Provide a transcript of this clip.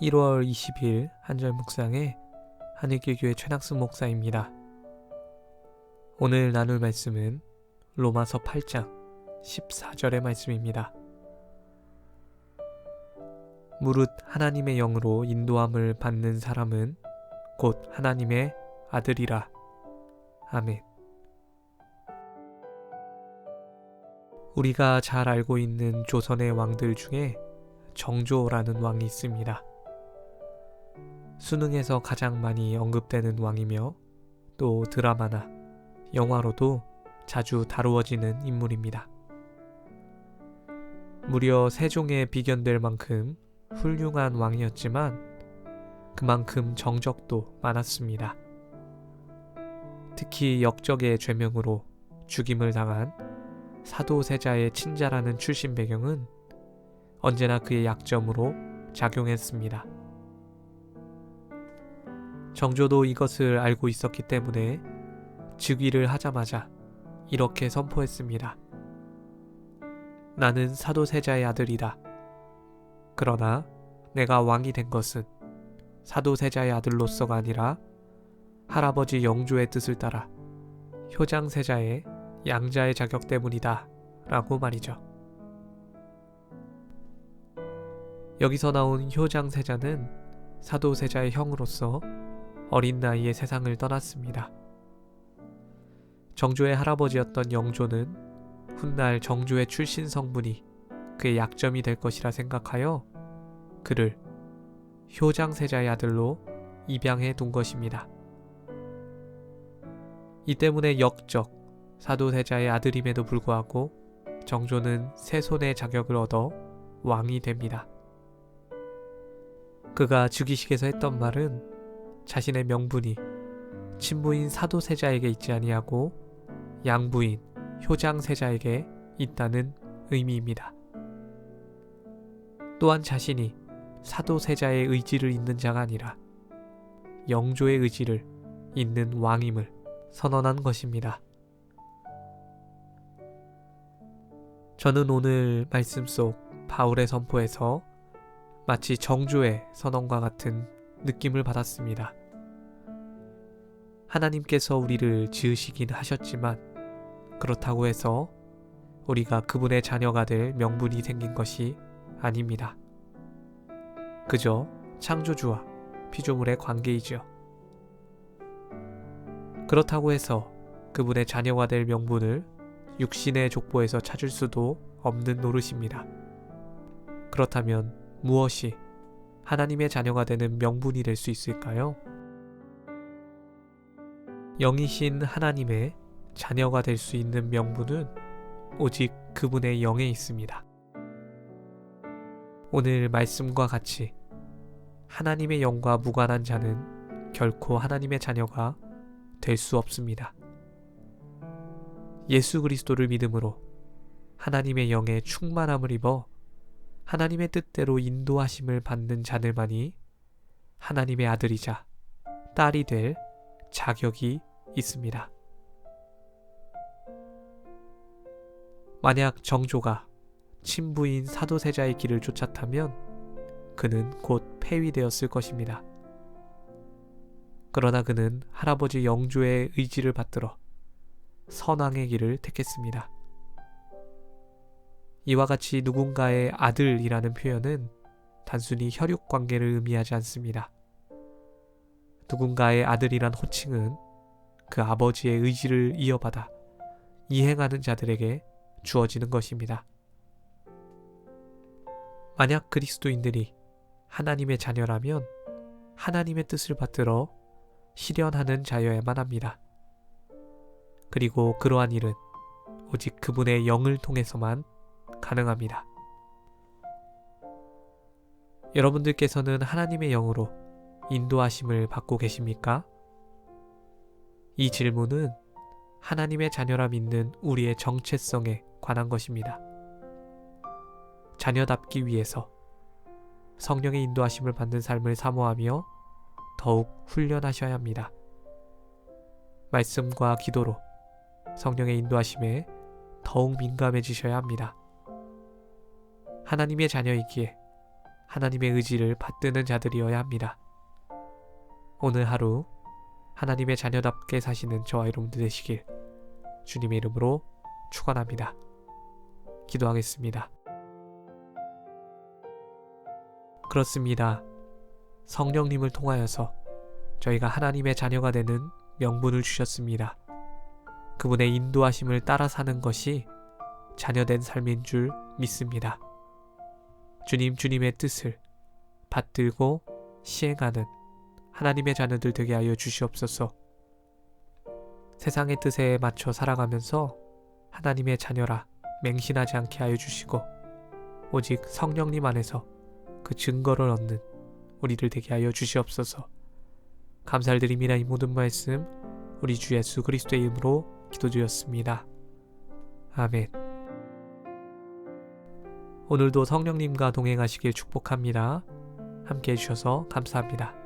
1월 20일 한절 묵상의 한일교교회 최낙수 목사입니다. 오늘 나눌 말씀은 로마서 8장 14절의 말씀입니다. 무릇 하나님의 영으로 인도함을 받는 사람은 곧 하나님의 아들이라. 아멘. 우리가 잘 알고 있는 조선의 왕들 중에 정조라는 왕이 있습니다. 수능에서 가장 많이 언급되는 왕이며 또 드라마나 영화로도 자주 다루어지는 인물입니다. 무려 세종에 비견될 만큼 훌륭한 왕이었지만 그만큼 정적도 많았습니다. 특히 역적의 죄명으로 죽임을 당한 사도세자의 친자라는 출신 배경은 언제나 그의 약점으로 작용했습니다. 정조도 이것을 알고 있었기 때문에 즉위를 하자마자 이렇게 선포했습니다. 나는 사도세자의 아들이다. 그러나 내가 왕이 된 것은 사도세자의 아들로서가 아니라 할아버지 영조의 뜻을 따라 효장세자의 양자의 자격 때문이다. 라고 말이죠. 여기서 나온 효장세자는 사도세자의 형으로서 어린 나이에 세상을 떠났습니다. 정조의 할아버지였던 영조는 훗날 정조의 출신 성분이 그의 약점이 될 것이라 생각하여 그를 효장세자의 아들로 입양해 둔 것입니다. 이 때문에 역적 사도세자의 아들임에도 불구하고 정조는 세 손의 자격을 얻어 왕이 됩니다. 그가 즉위식에서 했던 말은 자신의 명분이 친부인 사도세자에게 있지 아니하고 양부인 효장세자에게 있다는 의미입니다. 또한 자신이 사도세자의 의지를 잇는 자가 아니라 영조의 의지를 잇는 왕임을 선언한 것입니다. 저는 오늘 말씀 속 바울의 선포에서 마치 정조의 선언과 같은 느낌을 받았습니다. 하나님께서 우리를 지으시긴 하셨지만 그렇다고 해서 우리가 그분의 자녀가 될 명분이 생긴 것이 아닙니다. 그저 창조주와 피조물의 관계이지요. 그렇다고 해서 그분의 자녀가 될 명분을 육신의 족보에서 찾을 수도 없는 노릇입니다. 그렇다면 무엇이 하나님의 자녀가 되는 명분이 될 수 있을까요? 영이신 하나님의 자녀가 될 수 있는 명분은 오직 그분의 영에 있습니다. 오늘 말씀과 같이 하나님의 영과 무관한 자는 결코 하나님의 자녀가 될 수 없습니다. 예수 그리스도를 믿음으로 하나님의 영의 충만함을 입어 하나님의 뜻대로 인도하심을 받는 자들만이 하나님의 아들이자 딸이 될 자격이 있습니다. 만약 정조가 친부인 사도세자의 길을 쫓았다면 그는 곧 폐위되었을 것입니다. 그러나 그는 할아버지 영조의 의지를 받들어 선왕의 길을 택했습니다. 이와 같이 누군가의 아들이라는 표현은 단순히 혈육 관계를 의미하지 않습니다. 누군가의 아들이란 호칭은 그 아버지의 의지를 이어받아 이행하는 자들에게 주어지는 것입니다. 만약 그리스도인들이 하나님의 자녀라면 하나님의 뜻을 받들어 실현하는 자여야만 합니다. 그리고 그러한 일은 오직 그분의 영을 통해서만 가능합니다. 여러분들께서는 하나님의 영으로 인도하심을 받고 계십니까? 이 질문은 하나님의 자녀라 믿는 우리의 정체성에 관한 것입니다. 자녀답기 위해서 성령의 인도하심을 받는 삶을 사모하며 더욱 훈련하셔야 합니다. 말씀과 기도로 성령의 인도하심에 더욱 민감해지셔야 합니다. 하나님의 자녀이기에 하나님의 의지를 받드는 자들이어야 합니다. 오늘 하루 하나님의 자녀답게 사시는 저와 여러분들 되시길 주님의 이름으로 축원합니다. 기도하겠습니다. 그렇습니다. 성령님을 통하여서 저희가 하나님의 자녀가 되는 명분을 주셨습니다. 그분의 인도하심을 따라 사는 것이 자녀된 삶인 줄 믿습니다. 주님, 주님의 뜻을 받들고 시행하는 하나님의 자녀들 되게 하여 주시옵소서. 세상의 뜻에 맞춰 살아가면서 하나님의 자녀라 맹신하지 않게 하여 주시고 오직 성령님 안에서 그 증거를 얻는 우리들 되게 하여 주시옵소서. 감사를 드립니다. 이 모든 말씀 우리 주 예수 그리스도의 이름으로 기도드렸습니다. 아멘. 오늘도 성령님과 동행하시길 축복합니다. 함께 해주셔서 감사합니다.